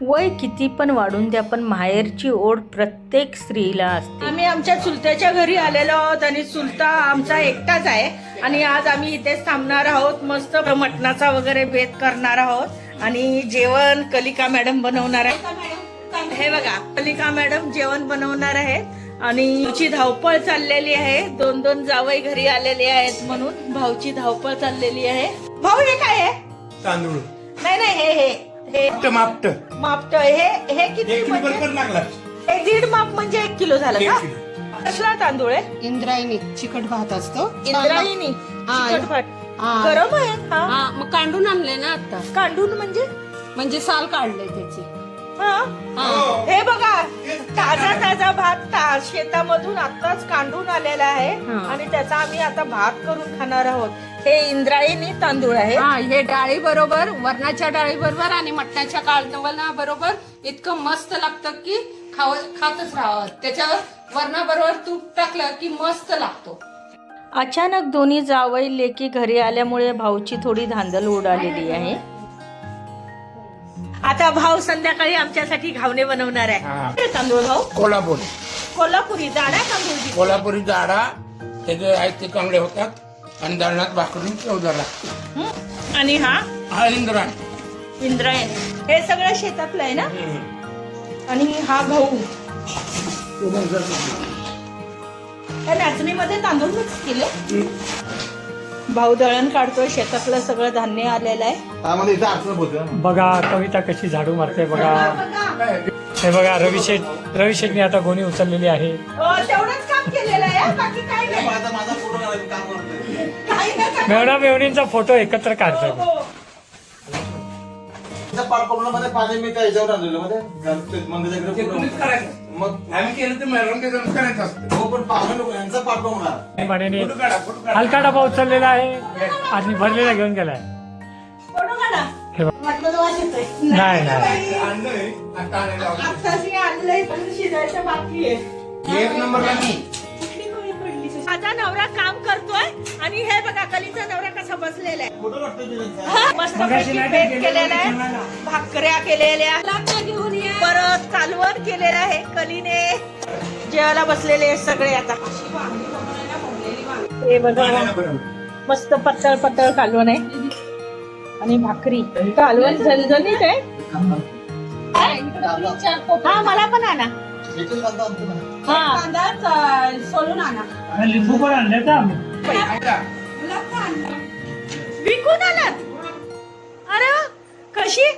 वय किती पण वाढून द्या पण माहेरची ओढ प्रत्येक स्त्रीला असते. आम्ही आमच्या चुलत्याच्या घरी आलेलो आहोत आणि चुलता आमचा एकटाच आहे. आणि आज आम्ही इथेच थांबणार आहोत मस्त मटणाचा वगैरे बेत करणार आहोत. आणि जेवण कलिका मॅडम बनवणार आहे. हे बघा कलिका मॅडम जेवण बनवणार आहेत. आणि भाऊची धावपळ चाललेली आहे. दोन दोन जावई घरी आलेले आहेत म्हणून भाऊची धावपळ चाललेली आहे. भाऊ हे काय आहे? तांदूळ. नाही नाही हे हे हे. मापट. मापट हे हे किती एक म्हणजे? बरोबर लागला. हे दीड माप म्हणजे एक किलो झालं एक का? किलो. कसला तांदूळ आहे? इंद्रायणी चिकट भात असतो. इंद्रायणी हा. चिकट भात. हा. गरम आहे हा. हा मग कांडून आणले ना आता. कांडून म्हणजे? म्हणजे साल काढले त्याचे. हा? हो. हे. बघा ताजा ताजा भात ता- शेतामधून आताच कांडून आलेला आहे हा. आणि त्याचा आम्ही आता भात करून खाणार आहोत. हे इंद्रायणी तांदूळ आहे. हा हे डाळी बरोबर वरणाच्या डाळी बरोबर आणि मटणाच्या कालवणा बरोबर. इतकं मस्त लागतं की खाव खातच राहावं त्याच्यावर वरणाबरोबर तूप टाकलं की मस्त लागतो. अचानक दोन्ही जावई लेकी घरी आल्यामुळे भाऊची थोडी धांदल उडालेली आहे. आता भाऊ संध्याकाळी आमच्यासाठी घावणे बनवणार आहे. हा. तांदूळ भाऊ? कोल्हापूर. कोल्हापुरी जाडा तांदूळ. दिसतो. कोल्हापुरी जाडा त्याचे आहेत ते चांगले होतात. आणि दळणात भाकरून चौदाला. हं? आणि हा? हा इंद्राण इंद्रायण. हे सगळं शेतातलं आहे ना? आणि हा गहू. या नाचणीमध्ये तांदूळ मिक्स केले. भाऊ दळण काढतोय शेतातलं सगळं धान्य आलेलं आहे. इथं होतं बघा कविता कशी झाडू मारते बघा. हे बघा रविशेठ रविशेठने आता गोणी उचललेली आहे. हो, तेवढंच काम केलेलं आहे बाकी काय मेवणा मेवणींचा फोटो एकत्र काढतोय हो. त्या पाटकोपला मध्ये पाणी मी त्या ह्याच्यावर आणलेलं मध्ये गणपती मंदिराच्या ते इकडे तुम्हीच पुढं. करायचं मग आम्ही केलं तर मॅडम ते जण करायचं असतं हो पण पाहुणे लोक यांचा पाठवा होणार म्हणे फोटो काढा फोटो काढा हलका डबा उचललेला आहे आणि भरलेला घेऊन गेलाय. हे. नाही, नाही. आणलंय, आता आणायला लावलं. आत्ताच हे आणलंय पण शिजायचं बाकी आहे एक नंबरला मी करतोय. आणि हे बघा कलीचा नवरा कसा बसलेला आहे. हा, मस्त बेक केलेला आहे. भाकऱ्या केलेल्या. परत कालवण केलेलं आहे कलीने. जेवायला बसलेले सगळे आता. हे बघा. मस्त पत्तळ पत्तळ कालवण आहे. आणि भाकरी. कालवण झणझणीत आहे. हा मला पण आणा. कांदा. हा. सोलून आणा. लिंबू पण आणले का? आम्ही विकून आलात? अरे कशी?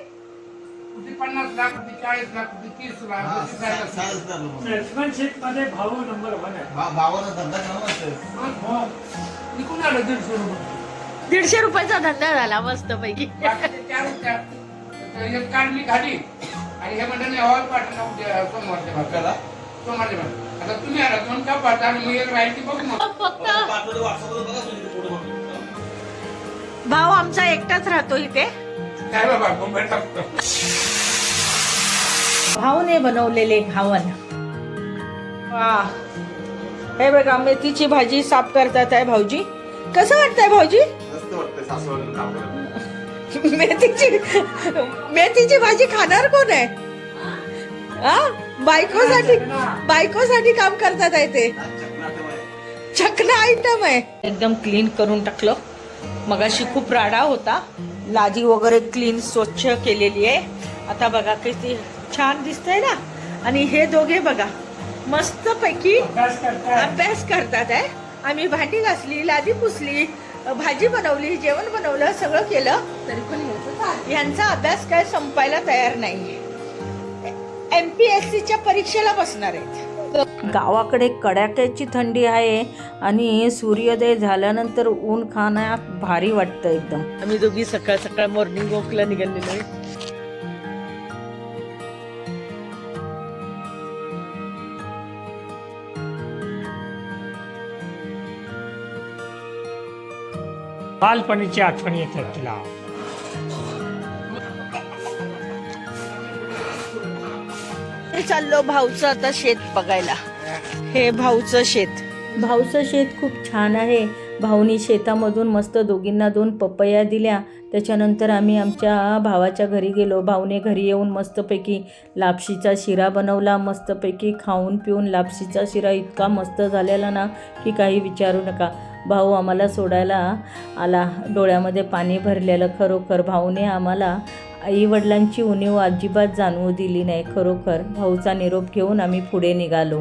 पन्नास लाख चाळीस लाख तीस लाखमध्ये भाऊ नंबर वन आहे. धंदा. हो. विकून आलं दीडशे रुपये. दीडशे रुपयाचा धंदा झाला मस्त पैकी काढली खाली. आणि हे म्हणलं नाही हॉल पाठवलं सोमवारच्या. करा. सोमवारच्या भागात. आता तुम्ही आला का आणि मग एक राहिली बघ मग. भाऊ आमचा एकटाच राहतो इथे. काय बाबा टाकतो भाऊने बनवलेले घावन वा. हे बघा मेथीची भाजी साफ करतात आहे भाऊजी. कसं वाटतंय भाऊजी? मस्त. मेथीची मेथीची भाजी खाणार कोण आहे? हा? बायकोसाठी बायकोसाठी काम करतात आहे ते. चकना आयटम आहे. एकदम क्लीन करून टाकलं. मगाशी खूप राडा होता. लादी वगैरे क्लीन स्वच्छ केलेली आहे. आता बघा किती छान दिसतंय ना. आणि हे दोघे बघा मस्त पैकी अभ्यास करतात आहे. आम्ही भांडी घासली लादी पुसली भाजी बनवली जेवण बनवलं सगळं केलं. तरी पण यांचं अभ्यास काय संपायला तयार नाही एम पी एस सीच्या परीक्षेला बसणार आहेत. गावाकडे कडाक्याची थंडी आहे आणि सूर्योदय झाल्यानंतर ऊन खाण्यात भारी वाटतं एकदम. आम्ही दोघी सकाळ सकाळ मॉर्निंग वॉकला निघालेलो आहे. बालपणीची आठवणी येतात तुला. चाललो भाऊचं आता शेत बघायला. हे भाऊचं शेत. भाऊचं शेत खूप छान आहे. भाऊनी शेतामधून मस्त दोघींना दोन पपया दिल्या. त्याच्यानंतर आम्ही आमच्या भावाच्या घरी गेलो. भाऊने घरी येऊन मस्तपैकी लापशीचा शिरा बनवला. मस्तपैकी खाऊन पिऊन लापशीचा शिरा इतका मस्त झालेला ना की काही विचारू नका. भाऊ आम्हाला सोडायला आला. डोळ्यामध्ये पाणी भरलेलं खरोखर. भाऊने आम्हाला आईवडिलांची उणीव अजिबात जाणवू दिली नाही. खरोखर भाऊचा निरोप घेऊन आम्ही पुढे निघालो.